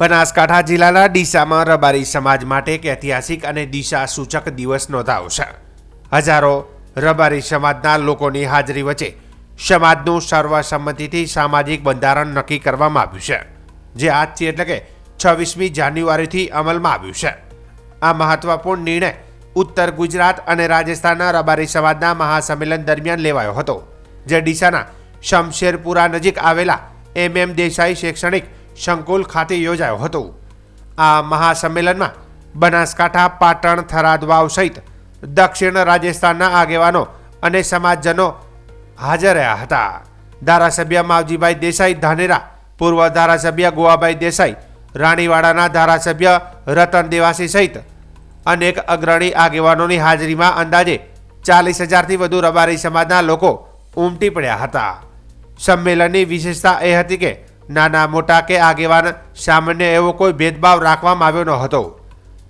બનાસકાંઠા જિલ્લાના ડીસામાં રબારી સમાજ માટે એક ઐતિહાસિક અને દિશા સૂચક દિવસ નોંધાવશે હજારો રબારી સમાજના લોકોની હાજરી વચ્ચે સમાજનું સર્વસંમતિથી સામાજિક બંધારણ નક્કી કરવામાં આવ્યું છે, જે આજથી એટલે કે છવ્વીસમી જાન્યુઆરીથી અમલમાં આવ્યું છે. આ મહત્વપૂર્ણ નિર્ણય ઉત્તર ગુજરાત અને રાજસ્થાનના રબારી સમાજના મહાસંમેલન દરમિયાન લેવાયો હતો, જે ડીસાના શમશેરપુરા નજીક આવેલા એમ એમ દેસાઈ શૈક્ષણિક સંકુલ ખાતે યોજાયો હતો. આ મહાસંમેલનમાં બનાસકાંઠા, પાટણ થરાદ વાવ સહિત દક્ષિણ રાજસ્થાનના આગેવાનો અને સમાજજનો હાજર રહ્યા હતા. ધારાસભ્ય માવજીભાઈ દેસાઈ ધાનેરા, પૂર્વ ધારાસભ્ય ગોવાભાઈ દેસાઈ, રાણીવાડાના ધારાસભ્ય રતન દેવાસી સહિત અનેક અગ્રણી આગેવાનોની હાજરીમાં અંદાજે ચાલીસ હજારથી વધુ રબારી સમાજના લોકો ઉમટી પડ્યા હતા. સંમેલનની વિશેષતા એ હતી કે નાના મોટા કે આગેવાન સામાન્ય એવો કોઈ ભેદભાવ રાખવામાં આવ્યો ન હતો.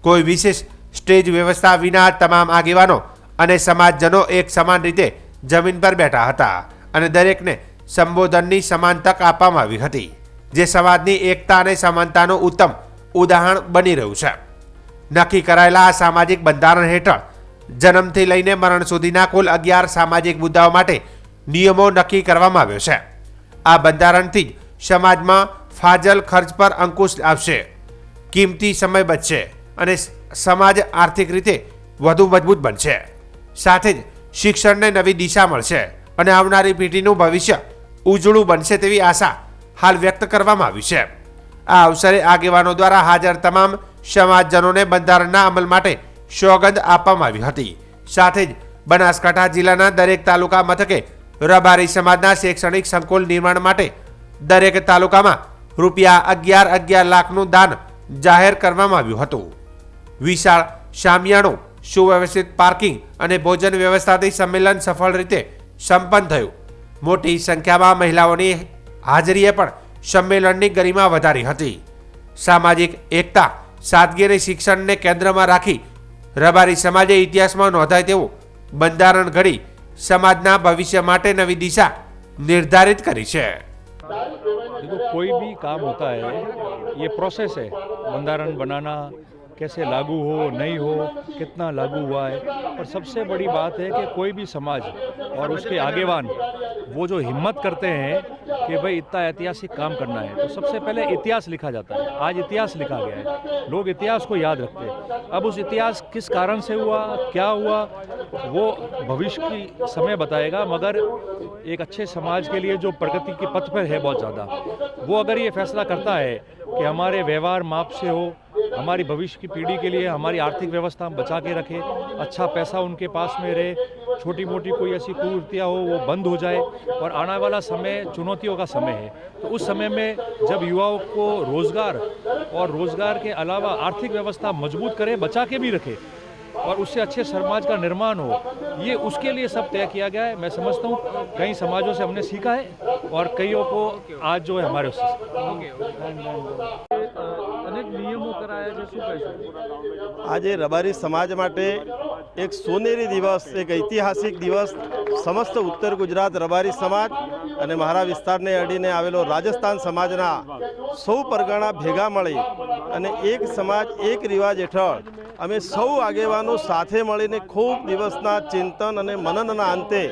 કોઈ વિશેષ સ્ટેજ વ્યવસ્થા વિના તમામ આગેવાનો અને સમાજજનો એક સમાન રીતે જમીન પર બેઠા હતા અને દરેકને સંબોધનની સમાન તક આપવામાં આવી હતી, જે સમાજની એકતા અને સમાનતાનું ઉત્તમ ઉદાહરણ બની રહ્યું છે. નક્કી કરાયેલા આ સામાજિક બંધારણ હેઠળ જન્મથી લઈને મરણ સુધીના કુલ અગિયાર સામાજિક મુદ્દાઓ માટે નિયમો નક્કી કરવામાં આવ્યો છે. આ બંધારણથી જ સમાજમાં ફાજલ ખર્ચ પર અંકુશ આવશે કિંમતી સમય બચશે અને સમાજ આર્થિક રીતે વધુ મજબૂત બનશે. સાથે જ શિક્ષણને નવી દિશા મળશે અને આવનારી પેઢીનું ભવિષ્ય ઉજળું બનશે તેવી આશા હાલ વ્યક્ત કરવામાં આવી છે. આ અવસરે આગેવાનો દ્વારા હાજર તમામ સમાજજનોને બંધારણના અમલ માટે સોગંદ આપવામાં આવી હતી. સાથે જ બનાસકાંઠા જિલ્લાના દરેક તાલુકા મથકે રબારી સમાજના શૈક્ષણિક સંકુલ નિર્માણ માટે દરેક તાલુકામાં રૂપિયા અગિયાર અગિયાર લાખનું દાન જાહેર કરવામાં આવ્યું હતું. વિશાળ શામિયાણું સુવ્યવસ્થિત પાર્કિંગ અને ભોજન વ્યવસ્થાથી સંમેલન સફળ રીતે સંપન્ન થયું. મોટી સંખ્યામાં મહિલાઓની હાજરીએ પણ સંમેલનની ગરિમા વધારી હતી. સામાજિક એકતા, સાદગી શિક્ષણને કેન્દ્રમાં રાખી રબારી સમાજે ઇતિહાસમાં નોંધાય તેવું બંધારણ ઘડી સમાજના ભવિષ્ય માટે નવી દિશા નિર્ધારિત કરી છે. देखो कोई भी काम होता है ये प्रोसेस है बंधारण बनाना कैसे लागू हो नहीं हो कितना लागू हुआ है और सबसे बड़ी बात है कि कोई भी समाज और उसके आगेवान वो जो हिम्मत करते हैं कि भाई इतना ऐतिहासिक काम करना है तो सबसे पहले इतिहास लिखा जाता है। आज इतिहास लिखा गया है। लोग इतिहास को याद रखते हैं। अब उस इतिहास किस कारण से हुआ, क्या हुआ, वो भविष्य की समय बताएगा, मगर एक अच्छे समाज के लिए जो प्रगति के पथ पर है बहुत ज़्यादा, वो अगर ये फैसला करता है कि हमारे व्यवहार माप से हो, हमारी भविष्य की पीढ़ी के लिए हमारी आर्थिक व्यवस्था हम बचा के रखें अच्छा पैसा उनके पास में रहे छोटी मोटी कोई ऐसी कुवृत्तियाँ हो वो बंद हो जाए और आने वाला समय चुनौतियों का समय है तो उस समय में जब युवाओं को रोज़गार और रोज़गार के अलावा आर्थिक व्यवस्था मजबूत करें बचा के भी रखें और उससे अच्छे समाज का निर्माण हो ये उसके लिए सब तय किया गया है मैं समझता हूँ कई समाजों से हमने सीखा है और कईयों को आज जो है हमारे उससे અનેક નિયમો કરાયા છે શું કહેશો આજે રબારી સમાજ માટે એક સોનેરી દિવસ, એક ઐતિહાસિક દિવસ, સમસ્ત ઉત્તર ગુજરાત રબારી સમાજ અને મારા વિસ્તારને અડીને આવેલો રાજસ્થાન સમાજના સૌ પરગણા ભેગા મળી અને એક સમાજ, એક રિવાજ હેઠળ અમે સૌ આગેવાનો સાથે મળીને ખૂબ દિવસના ચિંતન અને મનનના અંતે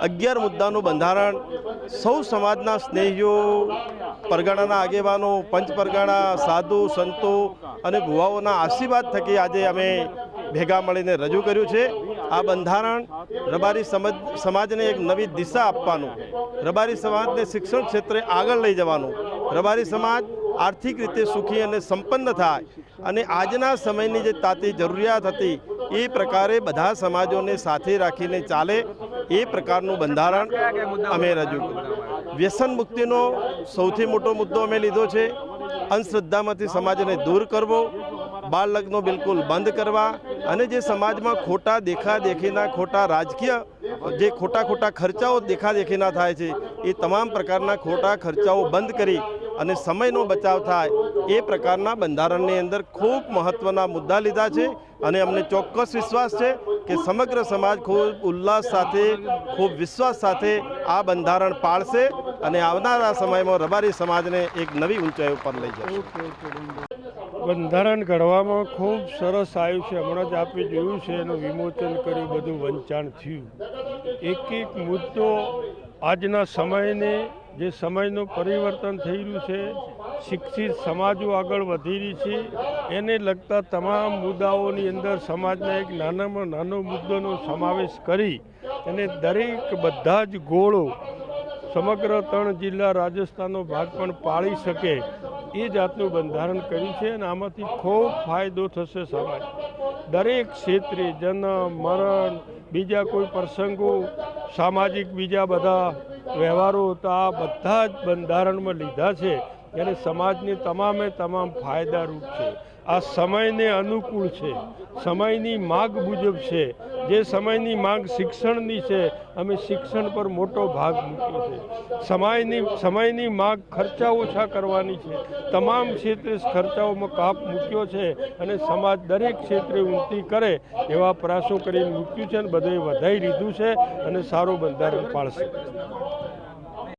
અગિયાર મુદ્દાનું બંધારણ, સૌ સમાજના સ્નેહીઓ, પરગણાના આગેવાનો, પંચ પરગણા, સાધુ, સંતો અને ભુવાઓના આશીર્વાદ થકી આજે અમે ભેગા મળીને રજૂ કર્યું છે. આ બંધારણ રબારી સમજ, સમાજને એક નવી દિશા આપવાનું, રબારી સમાજને શિક્ષણ ક્ષેત્રે આગળ લઈ જવાનું, રબારી સમાજ આર્થિક રીતે સુખી અને સંપન્ન થાય અને આજના સમયની જે તાતી જરૂરિયાત હતી, એ પ્રકારે બધા સમાજોને સાથે રાખીને ચાલે, એ પ્રકારનું બંધારણ અમે રજૂ કર્યું. વ્યસન મુક્તિનો સૌથી મોટો મુદ્દો અમે લીધો છે. અંધશ્રદ્ધામાંથી સમાજને દૂર કરવો બાળ લગ્નો બિલકુલ બંધ કરવા અને જે સમાજમાં ખોટા દેખાદેખીના ખોટા રાજકીય, જે ખોટા ખોટા ખર્ચાઓ દેખાદેખીના થાય છે, એ તમામ પ્રકારના ખોટા ખર્ચાઓ બંધ કરી અને સમયનો બચાવ થાય, એ પ્રકારના બંધારણની અંદર ખૂબ મહત્ત્વના મુદ્દા લીધા છે અને અમને ચોક્કસ વિશ્વાસ છે કે સમગ્ર સમાજ ખૂબ ઉલ્લાસ સાથે, ખૂબ વિશ્વાસ સાથે આ બંધારણ પાળશે અને આવનારા સમયમાં રબારી સમાજને એક નવી ઊંચાઈ ઉપર લઈ જશે. બંધારણ ઘડવામાં ખૂબ સરસ આવ્યું છે. હમણાં જ આપણે જોયું છે, એનું વિમોચન કર્યું બધું વંચાણ થયું. એક એક મુદ્દો આજના સમયને, જે સમયનું પરિવર્તન થઈ રહ્યું છે, શિક્ષિત સમાજો આગળ વધી રહી છે, એને લગતા તમામ મુદ્દાઓની અંદર સમાજના એક નાનામાં નાનો મુદ્દાનો સમાવેશ કરી અને દરેક બધા જ ગોળો સમગ્ર ત્રણ જિલ્લા રાજસ્થાનનો ભાગ પણ પાળી શકે. એ જાતનું બંધારણ કર્યું છે અને આમાંથી ખૂબ ફાયદો થશે સમાજ. દરેક ક્ષેત્રે જન્મ મરણ, બીજા કોઈ પ્રસંગો, સામાજિક બીજા બધા વ્યવહારો હતા આ બધા જ બંધારણમાં લીધા છે. અને સમાજને તમામે તમામ ફાયદારૂપ છે. આ સમયને અનુકૂળ છે. સમયની માગ મુજબ છે. જે સમયની માંગ શિક્ષણની છે, અમે શિક્ષણ પર મોટો ભાગ મૂક્યો છે. સમયની સમયની માંગ ખર્ચા ઓછા કરવાની છે. તમામ ક્ષેત્રે ખર્ચાઓમાં કાપ મૂક્યો છે અને સમાજ દરેક ક્ષેત્રે ઉન્નતિ કરે એવા પ્રયાસો કરીને મૂક્યું છે અને બધાએ વધાઈ લીધું છે અને સારું બંધારણ પાળશે